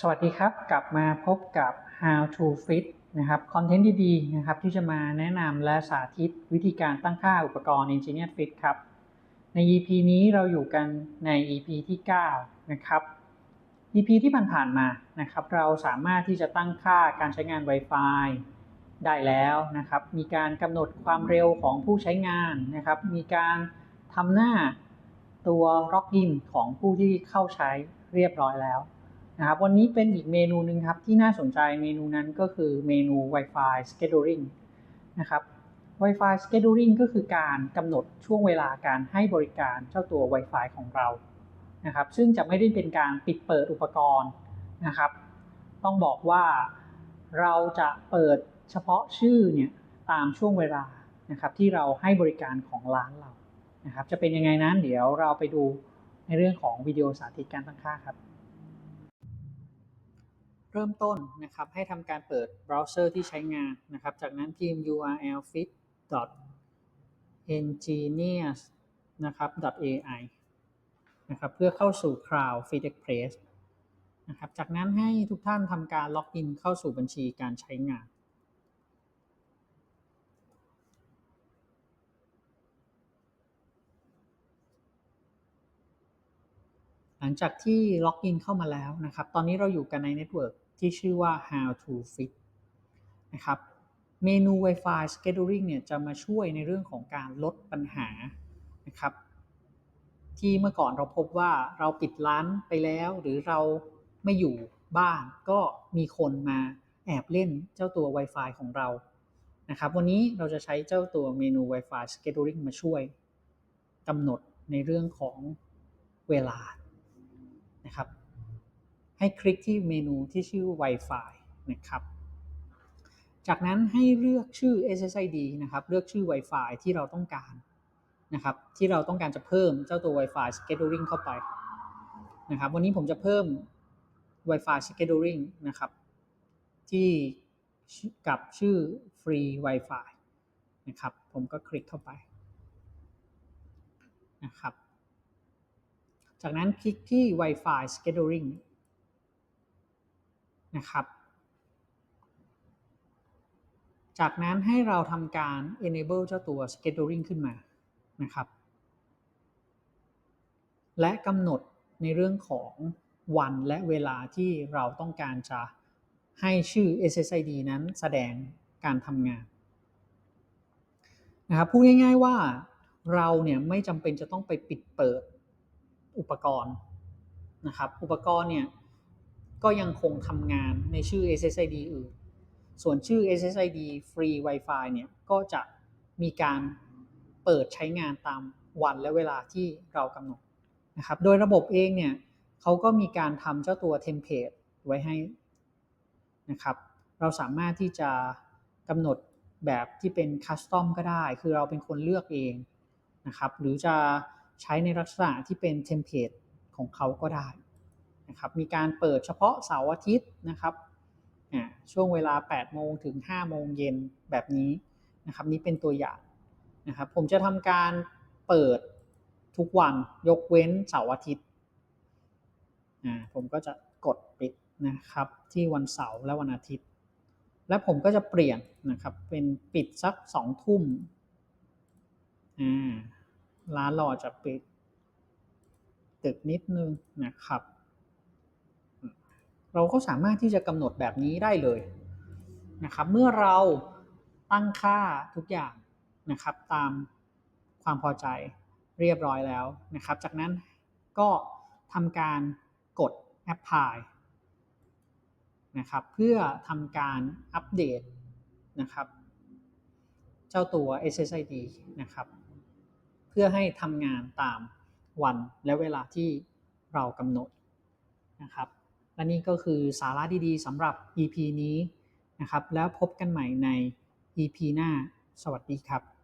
สวัสดีครับ กลับมาพบกับ How to Fit นะครับคอนเทนต์ดีๆนะครับที่จะมาแนะนำและสาธิตวิธีการตั้งค่าอุปกรณ์ Engineer Fit ครับ ใน EP นี้เราอยู่กันใน EP ที่ 9 นะครับ EP ที่ผ่านๆมานะครับ เราสามารถที่จะตั้งค่าการใช้งาน Wi-Fi ได้แล้วนะครับ มีการกำหนดความเร็วของผู้ใช้งานนะครับ มีการทำหน้าตัว login ของผู้ที่เข้าใช้เรียบร้อยแล้ว นะครับวันนี้เป็นอีกเมนูหนึ่งครับที่น่าสนใจเมนูนั้นก็คือเมนู Wi-Fi Scheduling นะครับ Wi-Fi Scheduling ก็คือการกำหนดช่วงเวลาการให้บริการเจ้าตัว Wi-Fi ของเรานะครับซึ่งจะไม่ได้เป็นการปิดเปิดอุปกรณ์นะครับ ต้องบอกว่าเราจะเปิดเฉพาะชื่อเนี่ยตามช่วงเวลานะครับที่เราให้บริการของร้านเรานะครับจะเป็นยังไงนั้นเดี๋ยวเราไปดูในเรื่องของวิดีโอสาธิตการตั้งค่าครับ เริ่มต้นนะครับให้ทำการเปิดเบราว์เซอร์ที่ใช้งานนะครับ จากนั้นพิมพ์ url fit engineers นะครับ ai นะครับเพื่อเข้าสู่ cloud fit express นะครับจากนั้นให้ทุกท่านทำการล็อกอินเข้าสู่บัญชีการใช้งานหลังจากที่ล็อกอินเข้ามาแล้วนะครับ ตอนนี้เราอยู่กันในเน็ตเวิร์ก ที่ชื่อว่า how to fit นะครับเมนู Wi-Fi scheduling เนี่ยจะมาช่วยในเรื่องของการลดปัญหานะครับที่เมื่อก่อนเราพบว่าเราปิดร้านไปแล้วหรือเราไม่อยู่บ้านก็มีคนมาแอบเล่นเจ้าตัว Wi-Fi ของเรานะครับวันนี้เราจะใช้เจ้าตัวเมนู Wi-Fi scheduling มาช่วยกำหนดในเรื่องของเวลานะครับ ให้คลิกที่เมนูที่ชื่อ Wi-Fi นะครับ จากนั้นให้เลือกชื่อ SSID นะครับ เลือกชื่อ Wi-Fi ที่เราต้องการนะครับ ที่เราต้องการจะเพิ่มเจ้าตัว Wi-Fi scheduling เข้าไปนะครับ วันนี้ผมจะเพิ่ม Wi-Fi scheduling นะครับ ที่กับชื่อ free Wi-Fi นะครับ ผมก็คลิกเข้าไปนะครับ จากนั้นคลิกที่ Wi-Fi scheduling นะครับ จากนั้นให้เราทำการ enable เจ้าตัว scheduling ขึ้นมานะครับและกำหนดในเรื่องของวันและเวลาที่เราต้องการจะให้ชื่อ SSID นั้นแสดงการทำงานนะครับพูดง่ายๆว่าเราเนี่ยไม่จำเป็นจะต้องไปปิดเปิดอุปกรณ์นะครับ อุปกรณ์เนี่ย ก็ยังคงทำงานในชื่อ SSID อื่น ส่วนชื่อ SSID Free Wi-Fi เนี่ยก็จะมีการเปิดใช้งานตามวันและเวลาที่เรากำหนดนะครับ โดยระบบเองเนี่ยเขาก็มีการทำเจ้าตัวเทมเพลตไว้ให้นะครับ เราสามารถที่จะกำหนดแบบที่เป็นคัสตอมก็ได้ คือเราเป็นคนเลือกเองนะครับ หรือจะใช้ในลักษณะที่เป็นเทมเพลตของเขาก็ได้ นะครับมีการเปิดเฉพาะเสาร์อาทิตย์นะครับช่วงเวลา 8 โมงถึง 5 โมงเย็นแบบนี้นะครับ นี่เป็นตัวอย่างนะครับผมจะทำการเปิดทุกวันยกเว้นเสาร์อาทิตย์ผมก็จะกดปิดนะครับที่วันเสาร์และวันอาทิตย์ และผมก็จะเปลี่ยนนะครับเป็นปิดสักสองทุ่มร้านราจะปิด ตึกนิดนึงนะครับ เราก็สามารถที่จะกำหนดแบบนี้ได้เลยนะครับเมื่อเราตั้งค่าทุกอย่างนะครับตามความพอใจเรียบร้อยแล้วนะครับ จากนั้นก็ทำการกด apply นะครับเพื่อทำการอัปเดตนะครับเจ้าตัว SSID นะครับเพื่อให้ทำงานตามวันและเวลาที่เรากำหนดนะครับ และนี่ก็คือสาระดีๆสำหรับ EP นี้นะครับ แล้วพบกันใหม่ใน EP หน้า สวัสดีครับ